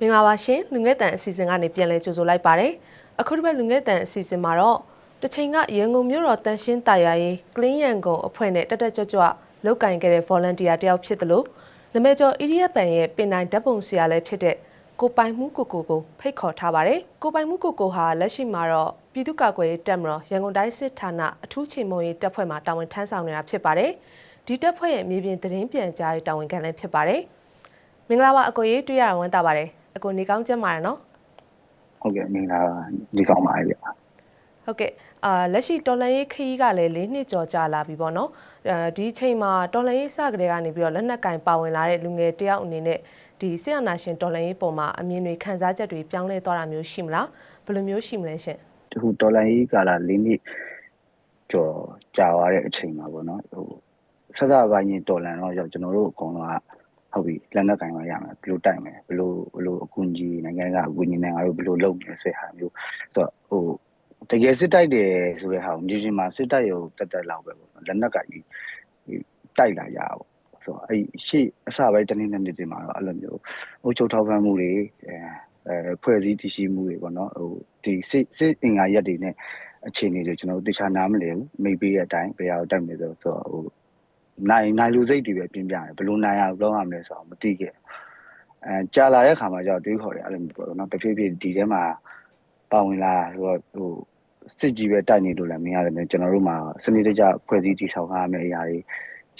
မင်္ဂလာပါရှင်လူငယ်တန်အစီအစဉ်ကနေပြန်လည်ကြိုဆိုလိုက်ပါတယ်အခုတစ်ပတ်လူငယ်တန်အစီအစဉ်မှာတော့တစ်ချိန်ကရန်ကုန်မြို့တော်တန်ရှင်းတာယာရေးကလင်းရန်ကုန်အဖွဲ့နဲ့တက်တက်ကြွကြွလောက်ကင်ခဲ့တဲ့ volunteer တယောက်ဖြစ်တယ်လို့နမဲကျော် EDF ပန်ရဲ့ပင်တိုင်းဓာတ်ပုံဆရာလည်းဖြစ်တဲ့ကိုပိုင်မှုကိုကိုကိုဖိတ်ခေါ်ထားပါတယ်ကိုပိုင်မှုကိုကိုဟာလက်ရှိမှာတော့ပြည်သူ့ကာကွယ်ရေးတပ်မတော်ရန်ကုန်တိုင်းစစ်ဌာနအထူးချိန်မုံရေးတပ်ဖွဲ့မှတာဝန်ထမ်းဆောင်နေတာဖြစ်ပါတယ်ဒီတပ်ဖွဲ့ရဲ့မြေပြင်သတင်းပြန်ကြားရေးတာဝန်ခံလည်းဖြစ်ပါတယ်မင်္ဂလာပါအကိုရေးတွေ့ရတာဝမ်းသာပါတယ် အကိုနေကောင်းကျန်းပါတယ်နော်ဟုတ်ကဲ့မင်္ဂလာပါဒီကောင်းပါရဲ့ဗျဟုတ်ကဲ့အာလက်ရှိတော်လန်ရေးခရီးကလည်း၄နှစ်ကျော်ကြာလာပြီပေါ့နော်အဲဒီအချိန်မှာတော်လန်ရေးစကတဲ့ကနေပြီးတော့လက်နက်ကင်ပါဝင်လာတဲ့လူငယ်တယောက်အနေနဲ့ဒီဆီယနာရှင်တော်လန်ရေးပုံမှာအမြင်တွေခံစားချက်တွေပြောင်းလဲသွားတာမျိုးရှိမလားဘယ်လိုမျိုးရှိမလဲရှင်ဟိုဒေါ်လာကြီးကာလာ၄နှစ်ကျော်ကြာသွားတဲ့အချိန်မှာပေါ့နော်ဟိုဆက်စပိုင်းရင်ဒေါ်လာတော့ကျွန်တော်တို့အကုန်လုံးက ဟုတ်ပြီလက်နက်ကင်ပါရမယ်ဘယ်လိုတိုက်မယ်ဘယ်လိုဘယ်လိုအကူအညီနိုင်ငံကအကူအညီနဲ့ငါတို့ဘယ်လိုလုပ်မလဲဆိုတဲ့ဟာမျိုးဆိုတော့ဟိုတကယ်စစ်တိုက်တယ်ဆိုတဲ့ဟာကိုမြေပြင်မှာစစ်တိုက်ရုံတက်တက်လောက်ပဲပေါ့နော်လက်နက်ကင်ကြီးတိုက်လာရပါဆိုတော့အဲ့ရှေ့အစပိုင်းတနေ့နဲ့နေ့တင်မှာတော့အဲ့လိုမျိုးအုပ်ချုပ်ထောက်ပံ့မှုတွေအဲအဲဖွဲ့စည်းတည်ရှိမှုတွေပေါ့နော်ဟိုဒီစစ်စစ်အင်္ဂါရက်တွေနဲ့အခြေအနေတွေကျွန်တော်တို့တခြားနားမလည်ဘူးမိပေးတဲ့အတိုင်းဘယ်ဟာကိုတိုက်မယ်ဆိုတော့ဟို နိုင်နိုင်လူစိတ်တွေပဲပြင်းပြတယ်ဘယ်လိုနိုင်အောင်လုပ်ရမလဲဆိုတော့မသိခဲ့အဲကြာလာတဲ့ခါမှာကျတော့တွေးခေါ်တယ်အဲ့လိုမျိုးပေါ့နော်တဖြည်းဖြည်းဒီထဲမှာပါဝင်လာဆိုတော့ဟိုစစ်ကြီးပဲတိုက်နေလို့လည်းမရတယ်ကျွန်တော်တို့မှာစနစ်တကျဖွဲ့စည်းတည်ဆောက်ရမယ့်အရာတွေ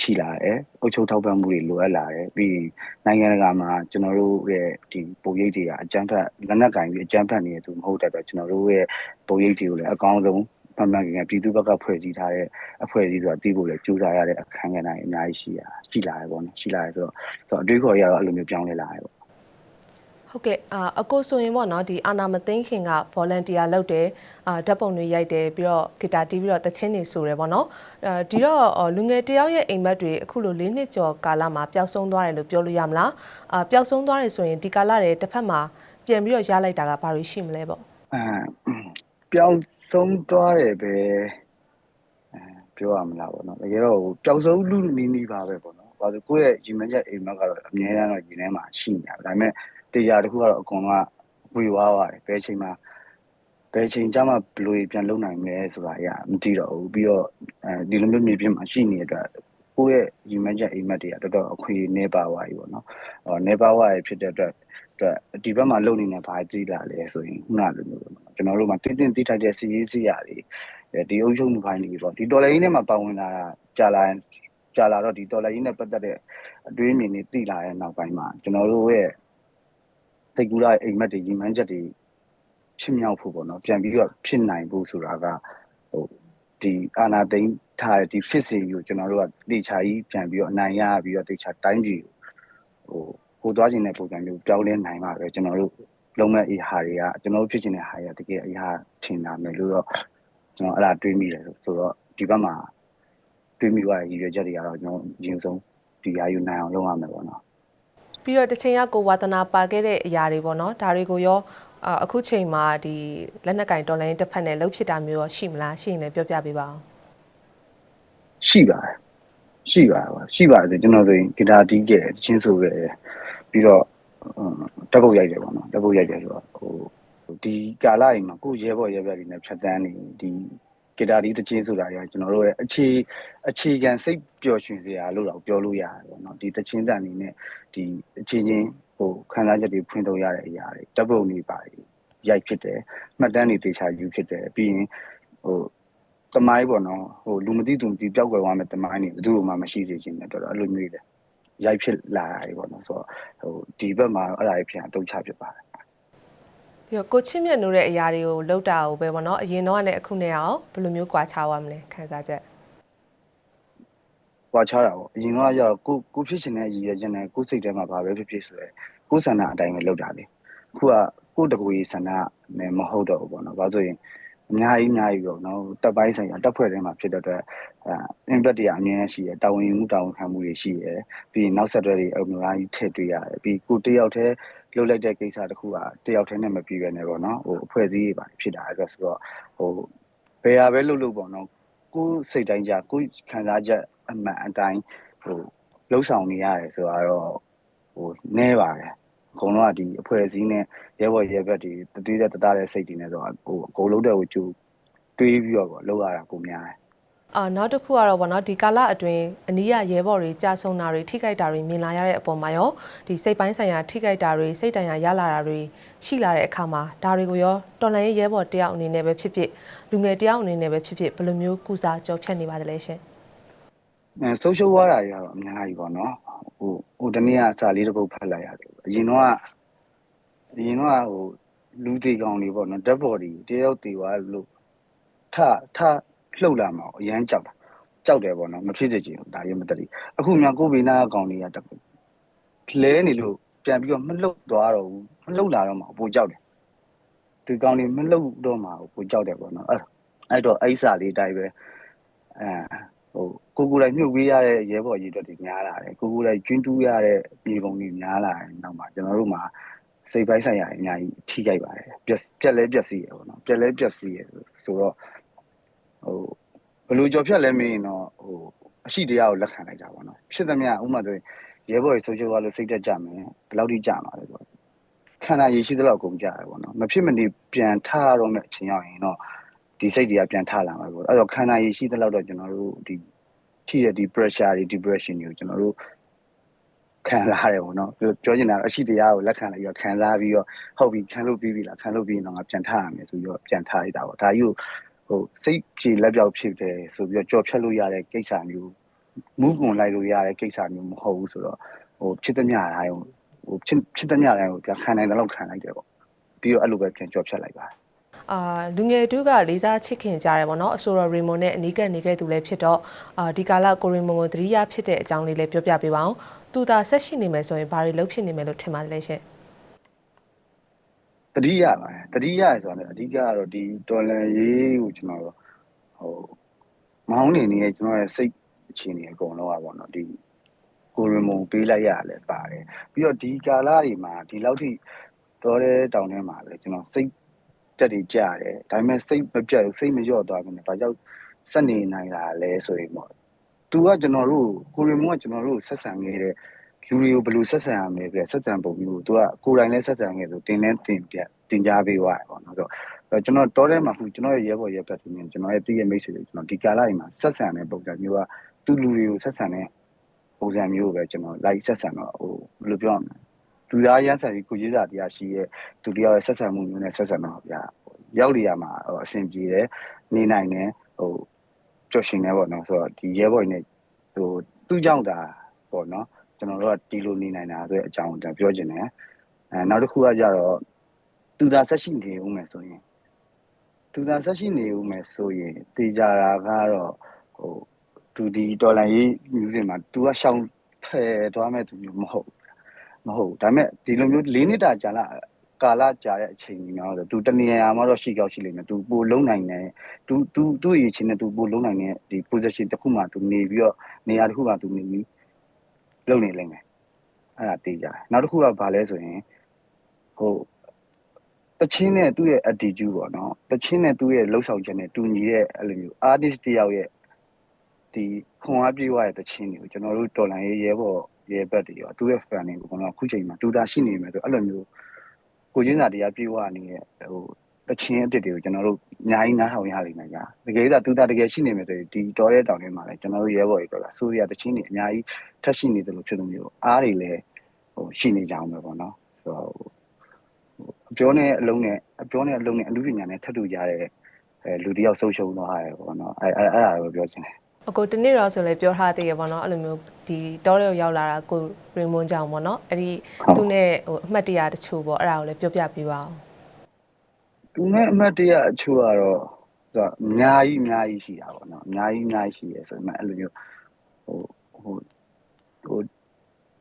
ရှိလာတယ်။အုပ်ချုပ်ထောက်ပံ့မှုတွေလိုအပ်လာတယ်။ပြီးနိုင်ငံတကာမှာကျွန်တော်တို့ရဲ့ဒီပုံရိပ်တွေကအကြမ်းဖက်လက်နက်ကင်ပြီးအကြမ်းဖက်နေတဲ့သူမဟုတ်တဲ့အတွက်ကျွန်တော်တို့ရဲ့ပုံရိပ်တွေကိုလည်းအကောင်းဆုံး မှန်မှန်ကန်ကန်ပြည်သူ့ဘက်ကဖွဲ့စည်းထားတဲ့အဖွဲ့အစည်းဆိုတာသိဖို့လည်းကြိုးစားရတဲ့အခန်းကဏ္ဍတွေအများကြီးရှိရရှိလာတယ်ပေါ့နော်ရှိလာတယ်ဆိုတော့ဆိုတော့အတွေးခေါ်ရတော့အဲ့လိုမျိုးပြောင်းလဲလာတယ်ပေါ့ဟုတ်ကဲ့အာအကိုဆိုရင်ပေါ့နော်ဒီအာနာမသိန်းခင်က volunteer လုပ်တယ်အာဓာတ်ပုံတွေရိုက်တယ်ပြီးတော့ဂီတာတီးပြီးတော့တချင်းတွေဆိုတယ်ပေါ့နော်အဲဒီတော့လူငယ်တယောက်ရဲ့အိမ်မက်တွေအခုလို၄နှစ်ကျော်ကာလမှာပျောက်ဆုံးသွားတယ်လို့ပြောလို့ရမလားအာပျောက်ဆုံးသွားတယ်ဆိုရင်ဒီကာလတွေတစ်ဖက်မှာပြန်ပြီးတော့ရလိုက်တာကဘာတွေရှိမလဲပေါ့အဲ ပြောင်းဆုံးသွားတယ်ပဲအဲပြောရမလားပေါ့နော်တကယ်တော့ပျောက်ဆုံးလူနီးနီးပါပဲပေါ့နော်ဘာလို့ကိုယ့်ရဲ့ရီမန်းချက်အိမ်မက်ကတော့အမြဲတမ်းတော့ဒီထဲမှာရှိနေတာဒါပေမဲ့တရားတစ်ခုကတော့အကုန်လုံးကဝေဝါးပါတယ်ဘယ်ချိန်မှာဘယ်ချိန်ကျမှဘယ်လိုပြန်လုံနိုင်မလဲဆိုတာအရာမသိတော့ဘူးပြီးတော့အဲဒီလိုမျိုးမြေပြင်မှာရှိနေတဲ့အတွက်ကိုယ့်ရဲ့ရီမန်းချက်အိမ်မက်တွေကတော်တော်အခွင့်နေပါသွားပြီပေါ့နော်ဟောနေပါသွားရဖြစ်တဲ့အတွက် အတွက်ဒီဘက်မှာလုံနေတဲ့ဘာသိလာလဲဆိုရင်ခုနလိုမျိုးပေါ့နော်ကျွန်တော်တို့မှာတင်းတင်းတိထိုက်တဲ့စီရေးစီရာတွေဒီအုပ်ချုပ်မှုပိုင်းတွေပေါ့ဒီတော်လိုင်းနဲ့မှာပါဝင်လာတာကြာလာကြာလာတော့ဒီတော်လိုင်းနဲ့ပတ်သက်တဲ့အတွေးအမြင်တွေသိလာတဲ့နောက်ပိုင်းမှာကျွန်တော်တို့ရဲ့တိတ်ကူလာအိမ်မက်တွေညီမန်းချက်တွေဖြစ်မြောက်ဖို့ပေါ့နော်ပြန်ပြီးတော့ဖြစ်နိုင်ဖို့ဆိုတာကဟိုဒီအာနာသိန်းထားတဲ့ဒီ fit စီကိုကျွန်တော်တို့ကတေချာကြီးပြန်ပြီးတော့အနိုင်ရပြီးတော့တေချာတိုင်းပြည်ဟို ကိုသွားခြင်းတဲ့ပုံစံမျိုးပြောင်းလဲနိုင်ပါပဲကျွန်တော်တို့လုံးမဲ့အရာတွေကကျွန်တော်တို့ဖြစ်ခြင်းတဲ့ဟာတွေကတကယ်အရာထင်တာမယ်လို့တော့ကျွန်တော်အဲ့ဒါတွေးမိတယ်ဆိုတော့ဒီဘက်မှာတွေးမိသွားတဲ့ရည်ရွယ်ချက်တွေကတော့ကျွန်တော်အရင်ဆုံးဒီအရာယူနိုင်အောင်လုပ်ရမယ်ပေါ့နော်ပြီးတော့တစ်ချိန်ကကိုဝါသနာပါခဲ့တဲ့အရာတွေပေါ့နော်ဒါတွေကိုရောအာအခုချိန်မှာဒီလက်နက်ကင်တော်လိုင်းတစ်ဖက်နဲ့လှုပ်ဖြစ်တာမျိုးရောရှိမလားရှိရင်လည်းပြောပြပေးပါအောင်ရှိပါတယ်ရှိပါတယ်ပါရှိပါတယ်ကျွန်တော်ဆိုရင်ဂီတာတီးခဲ့တယ်ချင်းဆိုခဲ့တယ် ပြီးတော့တက်ပုတ်ရိုက်တယ်ပေါ့နော်တက်ပုတ်ရိုက်တယ်ဆိုတော့ဟိုဒီကာလအိမ်မှာကိုရဲဘော်ရဲဘက်တွေနဲ့ဖြတ်တန်းနေဒီဂီတာတီးတချင်းဆိုတာတွေကကျွန်တော်တို့ရဲ့အခြေအခြေခံစိတ်ပျော်ရွှင်စရာလို့တော့ပြောလို့ရတယ်ပေါ့နော်ဒီတချင်းတန်နေနဲ့ဒီအချင်းချင်းဟိုခံစားချက်တွေဖွင့်ထုတ်ရတဲ့အရာတွေတက်ပုတ်နေပါတယ်ရိုက်ဖြစ်တယ်မှတ်တမ်းတွေတေချာယူဖြစ်တယ်ပြီးရင်ဟိုတမိုင်းပေါ့နော်ဟိုလူမသိသူမသိပျောက်ကွယ်သွားမဲ့တမိုင်းနေဘယ်သူမှမရှိစေချင်တဲ့တော့အဲ့လိုမျိုးလေ ရိုက်ဖြစ်လာတယ်ပေါ့နော်ဆိုတော့ဟိုဒီဘက်မှာအဲ့ဒါကြီးပြန်အတုံးချဖြစ်ပါတယ်ပြီးတော့ကိုချစ်မြတ်နိုးတဲ့အရာတွေကိုလှုပ်တာကိုပဲပေါ့နော်အရင်တော့ကလည်းအခုနဲ့အောင်ဘယ်လိုမျိုးကွာခြားသွားမလဲခံစားချက်။ကွာချတာပေါ့အရင်ကကျတော့ကိုကိုဖြစ်ရှင်တဲ့ရည်ရွယ်ချက်နဲ့ကိုစိတ်ထဲမှာဘာပဲဖြစ်ဖြစ်ဆိုရယ်ကိုဆန္ဒအတိုင်းပဲလုပ်တာလေ။အခုကကိုတကူကြီးဆန္ဒနဲ့မဟုတ်တော့ဘူးပေါ့နော်။ဘာလို့ဆိုရင် အများကြီးအများကြီးပေါ့နော်တပ်ပိုင်းဆိုင်ရာတပ်ဖွဲ့ထဲမှာဖြစ်တဲ့အတွက်အဲ impact တွေအများကြီးရှိရတာဝန်ယူမှုတာဝန်ခံမှုတွေရှိရပြီးရင်နောက်ဆက်တွဲတွေအများကြီးထည့်တွေ့ရတယ်ပြီးကိုတယောက်တည်းလှုပ်လိုက်တဲ့ကိစ္စတခုကတယောက်တည်းနဲ့မပြီးရနဲ့ပေါ့နော်ဟိုအဖွဲ့အစည်းတွေပါဖြစ်တာအဲ့ဒါဆိုတော့ဟိုဘယ်ဟာပဲလှုပ်လို့ပေါ့နော်ကိုယ်စိတ်တိုင်းကြကိုယ်ခံစားချက်အမှန်အတိုင်းဟိုလှုပ်ဆောင်နေရတယ်ဆိုတော့ဟိုနဲပါတယ် အကုန်လုံးကဒီအဖွဲ့အစည်းနဲ့ရဲဘော်ရဲဘက်တွေတတိယတသားတဲ့စိတ်တွေနဲ့ဆိုတော့ဟိုအကုန်လုံးတဲ့ကိုကြိုတွေးပြီးတော့ပေါ့လောက်ရတာကိုများတယ်အာနောက်တစ်ခုကတော့ဗောနော်ဒီကာလအတွင်းအနီးရရဲဘော်တွေကြာဆုံးတာတွေထိခိုက်တာတွေမြင်လာရတဲ့အပေါ်မှာရောဒီစိတ်ပိုင်းဆိုင်ရာထိခိုက်တာတွေစိတ်တန်ရာရလာတာတွေရှိလာတဲ့အခါမှာဒါတွေကိုရောတော်လန်ရေးရဲဘော်တယောက်အနေနဲ့ပဲဖြစ်ဖြစ်လူငယ်တယောက်အနေနဲ့ပဲဖြစ်ဖြစ်ဘယ်လိုမျိုးကုစားကြောဖြတ်နေပါသလဲရှင်အဲ ဆိုရှယ်ဝါတာတွေကတော့အများကြီးပေါ့နော်ဟိုဟိုတနေ့ကစာလေးတစ်ပုဒ်ဖတ်လိုက်ရတယ်အရင်တော့ကအရင်တော့ဟိုလူသေးကောင်တွေပေါ့နော် dead body တယောက်သေးသွားလို့ထထလှုပ်လာမှာအရန်ကြောက်တာကြောက်တယ်ပေါ့နော်မဖြစ်စေချင်ဘူးဒါရမတတိအခုမြန်ကိုဗီနာအကောင်တွေကတလဲနေလို့ပြန်ပြီးတော့မလှုပ်သွားတော့ဘူးမလှုပ်လာတော့မှပိုကြောက်တယ်ဒီကောင်တွေမလှုပ်တော့မှပိုကြောက်တယ်ပေါ့နော်အဲ့အဲ့တော့အိစာလေးတိုင်းပဲအဲ ဟိုကိုကိုယ်တိုင်မြုပ်ပေးရတဲ့ ရဲဘော်ကြီးတွေ များလာတယ် ကိုကိုယ်တိုင် ကျွင်းတူးရတဲ့ပြည်ပုံတွေ များလာတယ်နောက်မှကျွန်တော်တို့မှာ စိတ်ပိုင်းဆိုင်ရာ အများကြီး ထိကြိုက်ပါတယ်ပြက်ပြက်လဲပြက်စီရပေါ့နော်ပြက်လဲပြက်စီရဆိုတော့ဟိုဘယ်လိုကြော်ဖြတ်လဲမင်းတော့ဟိုအရှိတရားကို လက်ခံလိုက်တာပေါ့နော် ဖြစ်သမျှ ဥပမာဆိုရင် ရဲဘော်ကြီးဆိုရှယ်ဝါလို့ စိတ်တက်ကြမယ် ဘယ်လောက်ထိကြမှာလဲဆိုတော့ခန္ဓာရည် ရှိသလောက်ကုန်ကြတယ်ပေါ့နော် မဖြစ်မနေ ပြန်ထရတော့မယ့် အချိန်ရောက်ရင်တော့ ဒီစိတ်တွေကပြန်ထလာမှာပေါ့အဲ့တော့ခန္ဓာရည်ရှိသလောက်တော့ကျွန်တော်တို့ဒီရှိတဲ့ဒီ pressure တွေ depression တွေကိုကျွန်တော်တို့ခံစားရတယ်ပေါ့နော်ပြောပြောချင်တာအရှိတရားကိုလက်ခံလိုက်ပြီးတော့ခံစားပြီးတော့ဟုတ်ပြီခံလို့ပြီးပြီလားခံလို့ပြီးရင်တော့ငါပြန်ထရမယ်ဆိုပြီးတော့ပြန်ထလိုက်တာပေါ့ဒါကြီးကိုဟိုစိတ်ကြည်လက်ပြောက်ဖြစ်တယ်ဆိုပြီးတော့ကြော်ဖြတ်လို့ရတဲ့ကိစ္စမျိုးမူးကွန်လိုက်လို့ရတဲ့ကိစ္စမျိုးမဟုတ်ဘူးဆိုတော့ဟိုဖြစ်သမျှတိုင်းဟိုဖြစ်ဖြစ်သမျှတိုင်းကိုပြန်ခံနိုင်တဲ့လောက်ခံလိုက်တယ်ပေါ့ပြီးတော့အဲ့လိုပဲပြန်ကြော်ဖြတ်လိုက်ပါ အာလူငယ်တူကလေးစားချစ်ခင်ကြတယ်ဗောနော်အဆိုတော်ရီမွန်နဲ့အနီးကပ်နေခဲ့သူလည်းဖြစ်တော့အာဒီကာလကိုရီမွန်ကိုသတိရဖြစ်တဲ့အကြောင်းလေးလည်းပြောပြပေးပါအောင်သူသာဆက်ရှိနေမယ်ဆိုရင်ဘာတွေလုပ်ဖြစ်နေမယ်လို့ထင်ပါတယ်လဲရှင်တတိယပါတယ်တတိယဆိုတော့အဓိကကတော့ဒီတော်လန်ရေးကိုကျွန်တော်တို့ဟိုမောင်းနေနေတဲ့ကျွန်တော်ရဲ့စိတ်အခြေအနေအကုန်လုံးอ่ะပေါ့နော်ဒီကိုရီမုံပေးလိုက်ရလဲပါတယ်ပြီးတော့ဒီကာလတွေမှာဒီလောက်ထိတော်တဲ့တောင်ထဲမှာပဲကျွန်တော်စိတ် တက်တွေကြတယ်ဒါပေမဲ့စိတ်မပြတ်ဘူးစိတ်မလျော့သွားဘူးねဒါကြောင့်စက်နေနိုင်တာလဲဆိုရင်ပေါ့သူကကျွန်တော်တို့ကိုရီမုံကကျွန်တော်တို့ဆက်ဆံနေတဲ့လူတွေကိုဘယ်လိုဆက်ဆံရမလဲပြဆက်ဆံပုံမျိုးသူကကိုယ်တိုင်လည်းဆက်ဆံခဲ့ဆိုတင်လဲတင်ပြတင်ကြားပေးသွားတယ်ပေါ့နော်ဆိုတော့ကျွန်တော်တော်ထဲမှာခုကျွန်တော်ရဲ့ရဲဘော်ရဲဘက်သူမြင်ကျွန်တော်ရဲ့တည့်ရဲ့မိတ်ဆွေတွေကျွန်တော်ဒီကာလတွေမှာဆက်ဆံတဲ့ပုံစံမျိုးကသူလူတွေကိုဆက်ဆံတဲ့ပုံစံမျိုးပဲကျွန်တော်လိုက်ဆက်ဆံတော့ဟိုဘယ်လိုပြောရမလဲ လူသားရမ်းဆန်ပြီးကိုကြီးစာတရားရှိရဲ့သူတရားရဲ့ဆက်ဆံမှုမျိုးနဲ့ဆက်ဆံတော့ဗျာရောက်နေရမှာဟိုအဆင်ပြေတယ်နေနိုင်တယ်ဟိုပျော်ရွှင်တယ်ပေါ့နော်ဆိုတော့ဒီရဲဘော်နဲ့ဟိုသူ့ကြောင့်ဒါပေါ့နော်ကျွန်တော်တို့ကဒီလိုနေနိုင်တာဆိုတဲ့အကြောင်းကိုပြောချင်တယ်အဲနောက်တစ်ခုကကြတော့သူသာဆက်ရှိနေဦးမယ်ဆိုရင်သူသာဆက်ရှိနေဦးမယ်ဆိုရင်တေကြတာကတော့ဟိုသူဒီဒေါ်လာရေးမျိုးစင်မှာသူကရှောင်းဖယ်သွားမဲ့သူမျိုးမဟုတ်ဘူး မဟုတ်ဘူးဒါပေမဲ့ဒီလိုမျိုး၄နှစ်တာကြာလာကာလကြာတဲ့အချိန်ကြီးများတော့သူတနေရာမှာတော့ရှိကြောက်ရှိလိမ့်မယ်သူပိုလုံးနိုင်တယ်သူသူသူ့အရေးချင်းနဲ့သူပိုလုံးနိုင်တဲ့ဒီ position တစ်ခုမှသူနေပြီးတော့နေရာတစ်ခုမှသူနေပြီးလုံနေလိမ့်မယ်အဲ့ဒါတေးကြတယ်နောက်တစ်ခုကဘာလဲဆိုရင်ဟိုတချင်းနဲ့သူ့ရဲ့ attitude ပေါ့နော်တချင်းနဲ့သူ့ရဲ့လှုပ်ဆောင်ချက်နဲ့တူညီတဲ့အဲ့လိုမျိုး artist တယောက်ရဲ့ ဒီခွန်အားပြေးသွားတဲ့တချင်းတွေကိုကျွန်တော်တို့တော်လန်ရေးရဲဘော်ရဲဘက်တွေရောသူ့ရဲ့ fan တွေကိုကတော့အခုချိန်မှာသူသာရှိနေမယ်ဆိုအဲ့လိုမျိုးကိုချင်းစာတရားပြေးသွားနေတဲ့ဟိုတချင်းအစ်စ်တွေကိုကျွန်တော်တို့အများကြီးနားထောင်ရလိမ့်မယ်ကြာတကယ်လို့သူသာတကယ်ရှိနေမယ်ဆိုရင်ဒီတော်တဲ့တောင်ထဲမှာလည်းကျွန်တော်တို့ရဲဘော်တွေကဆိုရတချင်းတွေအများကြီးထက်ရှိနေတယ်လို့ဖြစ်လို့မျိုးအားတွေလည်းဟိုရှိနေကြအောင်ပဲပေါ့နော်ဆိုတော့အပြောနဲ့အလုံးနဲ့အပြောနဲ့အလုံးနဲ့အလူပညာနဲ့ထပ်တူကြတဲ့အဲလူတယောက်ဆုံးရှုံးသွားရတယ်ပေါ့နော်အဲအဲအဲ့ဒါကိုပြောချင်တယ် အကိုတနေ့တော့ဆိုလဲပြောထားသေးရပေါ့နော်အဲ့လိုမျိုးဒီတောထဲကိုရောက်လာတာကိုရီမွန်ကြောင့်ပေါ့နော်အဲ့ဒီသူနဲ့ဟိုအမှတ်တရတချို့ပေါ့အဲ့ဒါကိုလည်းပြောပြပေးပါအောင်သူနဲ့အမတ်တရအချို့ကတော့သူကအများကြီးအများကြီးရှိတာပေါ့နော်အများကြီးအများကြီးရှိရဲဆိုမှအဲ့လိုမျိုးဟိုဟိုဟို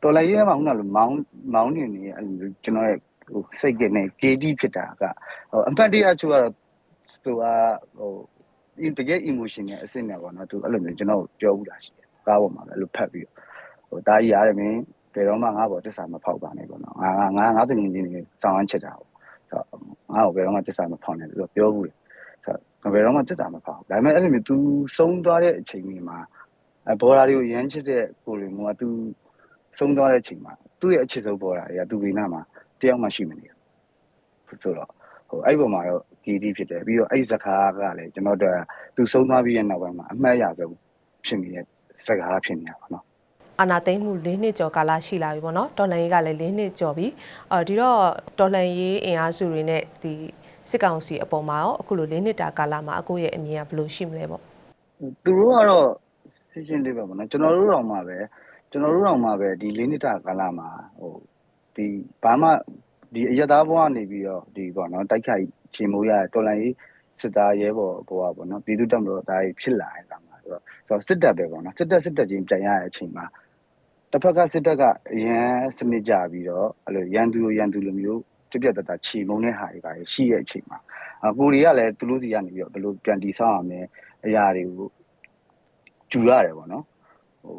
တော်လိုက်ရဲမှာခုနကလိုမောင်းမောင်းနေနေအဲ့လိုမျိုးကျွန်တော်ရဲ့ဟိုစိတ်ကနေ KD ဖြစ်တာကဟိုအမတ်တရအချို့ကတော့သူကဟို တကယ် emotion နဲ့အစ်စ်နဲ့ပေါ့နော်သူအဲ့လိုမျိုးကျွန်တော်ပြောဘူးလားရှိတယ်ကားပေါ်မှာလည်းအဲ့လိုဖတ်ပြီးဟိုတားကြီးရတယ်မင်းဘယ်တော့မှငါ့ဘောတစ္ဆာမဖောက်ပါနဲ့ပေါ့နော်ငါငါငါငါတင်နေနေစောင်းအောင်ချက်တာပေါ့ငါ့ကိုဘယ်တော့မှတစ္ဆာမဖောက်နဲ့သူပြောဘူးလေဆိုတော့ဘယ်တော့မှတစ္ဆာမဖောက်ဒါပေမဲ့အဲ့လိုမျိုး तू ဆုံးသွားတဲ့အချိန်ကြီးမှာအဲဘော်ဒါတွေကိုရမ်းချစ်တဲ့ကိုရီမိုက तू ဆုံးသွားတဲ့အချိန်မှာသူ့ရဲ့အချစ်ဆုံးဘော်ဒါတွေကသူ့ဘေးနားမှာတယောက်မှရှိမနေဘူးဆိုတော့ဟိုအဲ့ဒီပုံမှာတော့ KD ဖြစ်တယ်ပြီးတော့အဲ့ဒီစကားကလည်းကျွန်တော်တို့ကသူဆုံးသွားပြီးတဲ့နောက်ပိုင်းမှာအမှတ်အရဆုံးဖြစ်နေတဲ့စကားဖြစ်နေတာပါနော်အာနာသိမ့်မှု၄နှစ်ကျော်ကာလရှိလာပြီပေါ့နော်တော်လှန်ရေးကလည်း၄နှစ်ကျော်ပြီအော်ဒီတော့တော်လှန်ရေးအင်အားစုတွေနဲ့ဒီစစ်ကောင်စီအပေါ်မှာရောအခုလို၄နှစ်တာကာလမှာအကိုရဲ့အမြင်ကဘယ်လိုရှိမလဲပေါ့သူတို့ကတော့ရှင်းရှင်းလေးပဲပေါ့နော်ကျွန်တော်တို့တော့မှပဲကျွန်တော်တို့တော့မှပဲဒီလေးနှစ်တာကာလမှာဟိုဒီဘာမှဒီအရသားဘဝကနေပြီးတော့ဒီပေါ့နော်တိုက်ခိုက် ချေမိုးရတဲ့တော်လိုင်းရေးစစ်သားရဲဘော်ဘဝပေါ့နော်ပြည်သူ့တပ်မတော်သားကြီးဖြစ်လာတဲ့အခါမှာဆိုတော့ဆိုတော့စစ်တပ်ပဲပေါ့နော်စစ်တပ်စစ်တပ်ချင်းပြန်ရတဲ့အချိန်မှာတစ်ဖက်ကစစ်တပ်ကအရန်စနစ်ကြပြီးတော့အဲ့လိုရန်သူရန်သူလိုမျိုးပြပြတတ်တာချီမုံတဲ့ဟာတွေပါရှိရဲ့အချိန်မှာအကိုတွေကလည်းသူတို့စီကနေပြီးတော့ဘယ်လိုပြန်တီဆောက်အောင်လဲအရာတွေကိုကျူရတယ်ပေါ့နော်ဟို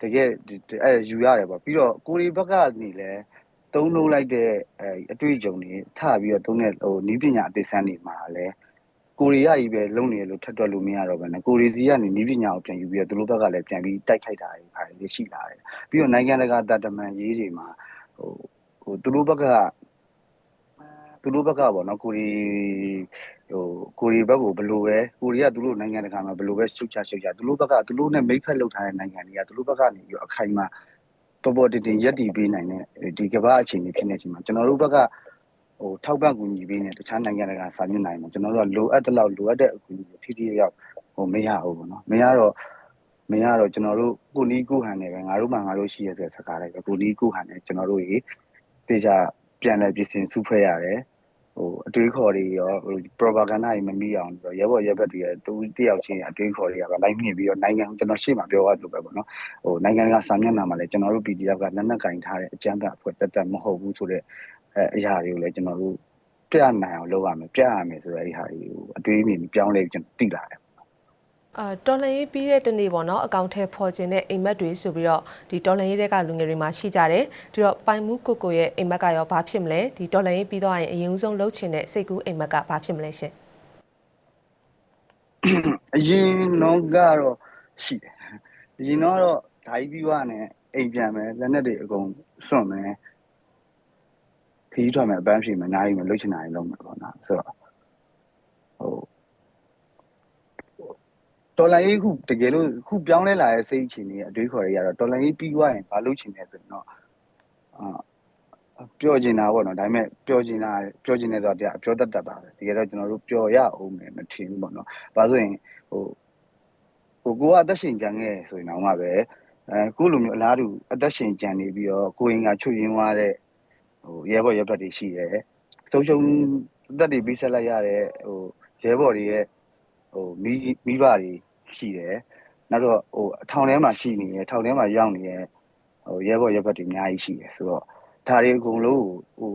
တကယ်ဒီအဲယူရတယ်ပေါ့ပြီးတော့ကိုရီဘက်ကနေလဲ တုံးလုံးလိုက်တဲ့အဲအတွေ့အကြုံတွေထပြီးတော့တုံးတဲ့ဟိုနီးပညာအသေးစမ်းတွေမှာလဲကိုရီးယားကြီးပဲလုံနေလို့ထပ်တွက်လို့မရတော့ဘဲနဲ့ကိုရီစီကနေနီးပညာကိုပြန်ယူပြီးတော့သူတို့ဘက်ကလည်းပြန်ပြီးတိုက်ခိုက်တာတွေခါတွေရှိလာတယ်ပြီးတော့နိုင်ငံတကာတတမန်ရေးတွေမှာဟိုဟိုသူတို့ဘက်ကသူတို့ဘက်ကပေါ့နော်ကိုရီဟိုကိုရီဘက်ကိုဘယ်လိုပဲကိုရီးယားသူတို့နိုင်ငံတကာမှာဘယ်လိုပဲရှုတ်ချရှုတ်ချသူတို့ဘက်ကသူတို့နဲ့မိတ်ဖက်လုပ်ထားတဲ့နိုင်ငံတွေကသူတို့ဘက်ကနေပြီးတော့အခိုင်အမာ ပေါ်ပေါ်တင်တင်ရက်တည်ပေးနိုင်တဲ့ဒီကမ္ဘာအခြေအနေဖြစ်နေချိန်မှာကျွန်တော်တို့ဘက်ကဟိုထောက်ပံ့ကူညီပေးနေတခြားနိုင်ငံတကာစာမျက်နှာတွေမှာကျွန်တော်တို့ကလိုအပ်တဲ့လောက်လိုအပ်တဲ့အကူအညီကိုထိထိရောက်ရောက်ဟိုမရဘူးပေါ့နော်မရတော့မရတော့ကျွန်တော်တို့ကိုနီးကိုဟန်နေပဲငါတို့မှငါတို့ရှိရတဲ့စကားလိုက်ပဲကိုနီးကိုဟန်နေကျွန်တော်တို့ရေတေချာပြန်လဲပြင်ဆင်စုဖွဲ့ရတယ် ဟိုအတွေးခေါ်တွေရောဟို propaganda တွေမမိအောင်ဆိုရဲဘော်ရဲဘက်တွေရဲ့တူတယောက်ချင်းအတွေးခေါ်တွေကလိုက်မြင့်ပြီးတော့နိုင်ငံကျွန်တော်ရှေ့မှာပြောရလို့ပဲပေါ့နော်ဟိုနိုင်ငံကစာမျက်နှာမှာလည်းကျွန်တော်တို့ PDF ကလက်နက်ကင်ထားတဲ့အကြမ်းဖက်အဖွဲ့တက်တက်မဟုတ်ဘူးဆိုတော့အဲအရာတွေကိုလည်းကျွန်တော်တို့ပြနိုင်အောင်လုပ်ရမယ်ပြရမယ်ဆိုတော့အဲဒီဟာတွေကိုအတွေးအမြင်ပြောင်းလဲကျွန်တော်သိလာတယ် အာတော်လှန်ရေးပြီးတဲ့တနေ့ပေါ့နော်အကောင့်ထဲပေါ်ခြင်းတဲ့အိမ်မက်တွေဆိုပြီးတော့ဒီတော်လှန်ရေးတွေကလူငယ်တွေမှာရှိကြတယ်ဒီတော့ပိုင်မှုကိုကိုရဲ့အိမ်မက်ကရောဘာဖြစ်မလဲဒီတော်လှန်ရေးပြီးတော့ရင်အရင်ဆုံးလှုပ်ချင်တဲ့စိတ်ကူးအိမ်မက်ကဘာဖြစ်မလဲရှင်အရင်တော့ကတော့ရှိတယ်အရင်တော့ဓာကြီးပြီးွားနဲ့အိမ်ပြန်မယ်လက်နက်တွေအကုန်စွန့်မယ်ခီးထွက်မယ်အပန်းဖြေမယ်နိုင်မယ်လှုပ်ချင်တာတွေလုပ်မယ်ပေါ့နော်ဆိုတော့ဟို တော်လိုင်းကြီးခုတကယ်လို့ခုပြောင်းလဲလာတဲ့စိတ်အခြေအနေအတွေးခေါ်တွေကတော့တော်လိုင်းကြီးပြီးွားရင်ဘာလုပ်ချင်လဲဆိုရင်တော့အာပြောချင်တာပေါ့နော်ဒါပေမဲ့ပြောချင်တာပြောချင်တယ်ဆိုတော့တရားပြောတတ်တတ်ပါပဲတကယ်တော့ကျွန်တော်တို့ပြောရအောင်မယ်မထင်ဘူးပေါ့နော်ဘာလို့ရင်ဟိုဟိုကိုကအသက်ရှင်ကြံခဲ့ဆိုရင်တော့မှပဲအဲကိုလိုမျိုးအလားတူအသက်ရှင်ကြံနေပြီးတော့ကိုရင်ကချွတ်ရင်းသွားတဲ့ဟိုရဲဘော်ရဲဘက်တွေရှိတယ်ဆုံးရှုံးအသက်တွေပြီးဆက်လိုက်ရတဲ့ဟိုရဲဘော်တွေရဲ့ဟိုမိမိဘတွေ ရှိတယ်နောက်တော့ဟိုအထောင်ထဲမှာရှိနေတယ်ထောင်ထဲမှာရောက်နေတဲ့ဟိုရဲဘော်ရဲဘက်တွေအများကြီးရှိတယ်ဆိုတော့ဒါတွေအကုန်လုံးဟို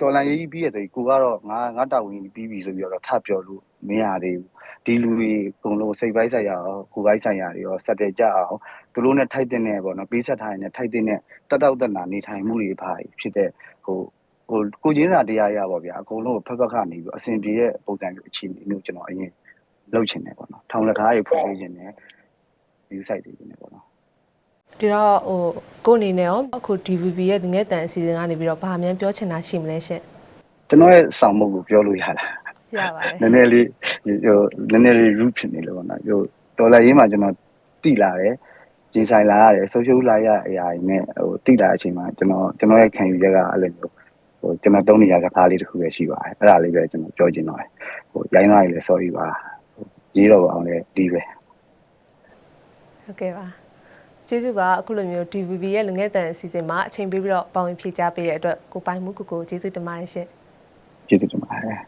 တော်လန်ရေးပြီးရဆိုကိုကတော့ငါငါတာဝန်ပြီးပြီဆိုပြီးတော့ထပြောလို့မရသေးဘူးဒီလူတွေအကုန်လုံးစိတ်ပိုင်းဆိုင်ရာရောကိုယ်ပိုင်းဆိုင်ရာတွေရောစက်တဲ့ကြအောင်သူတို့နဲ့ထိုက်တဲ့နဲ့ပေါ့နော်ပေးဆက်ထားရင်လည်းထိုက်တဲ့နဲ့တက်တောက်တက်နာနေထိုင်မှုတွေပါဖြစ်တဲ့ဟိုဟိုကိုချင်းစာတရားရပါဗျာအကုန်လုံးဖက်ဖက်ကနေပြီးအစဉ်ပြေတဲ့ပုံစံမျိုးအခြေအနေမျိုးကျွန်တော်အရင် လုပ်ချင်တယ်ပေါ့နော်ထောင်လက်ကားတွေဖွင့်ပေးခြင်းနဲ့ view site တွေနေပေါ့နော်ဒီတော့ဟိုကိုအနေနဲ့ရောအခု DVB ရဲ့ငဲ့တန်အစီအစဉ်ကနေပြီးတော့ဘာမှန်းပြောချင်တာရှိမလဲရှင်ကျွန်တော်ရဲ့စောင့်မှုကိုပြောလို့ရလားရပါတယ်နည်းနည်းလေးဟိုနည်းနည်းလေး root ဖြစ်နေလို့ပေါ့နော်ဟိုဒေါ်လာရေးမှာကျွန်တော်တိလာတယ်ကျင်းဆိုင်လာရတယ် social လာရအရာတွေနဲ့ဟိုတိလာတဲ့အချိန်မှာကျွန်တော်ကျွန်တော်ရဲ့ခံယူချက်ကအဲ့လိုမျိုးဟိုကျွန်တော်တုံးနေရစကားလေးတစ်ခုပဲရှိပါတယ်အဲ့ဒါလေးပဲကျွန်တော်ပြောချင်တော့တယ်ဟိုရိုင်းသွားရင်လည်း sorry ပါ ရေးတော့အောင်လည်းဒီပဲဟုတ်ကဲ့ပါကျေးဇူးပါအခုလိုမျိုး DVB ရဲ့လူငယ်တန်အစီအစဉ်မှာအချိန်ပေးပြီးတော့ပေါဝင်ဖြည့်ချပေးတဲ့အတွက်ကိုပိုင်မှုကိုကိုကျေးဇူးတင်ပါတယ်ရှင်ကျေးဇူးတင်ပါတယ်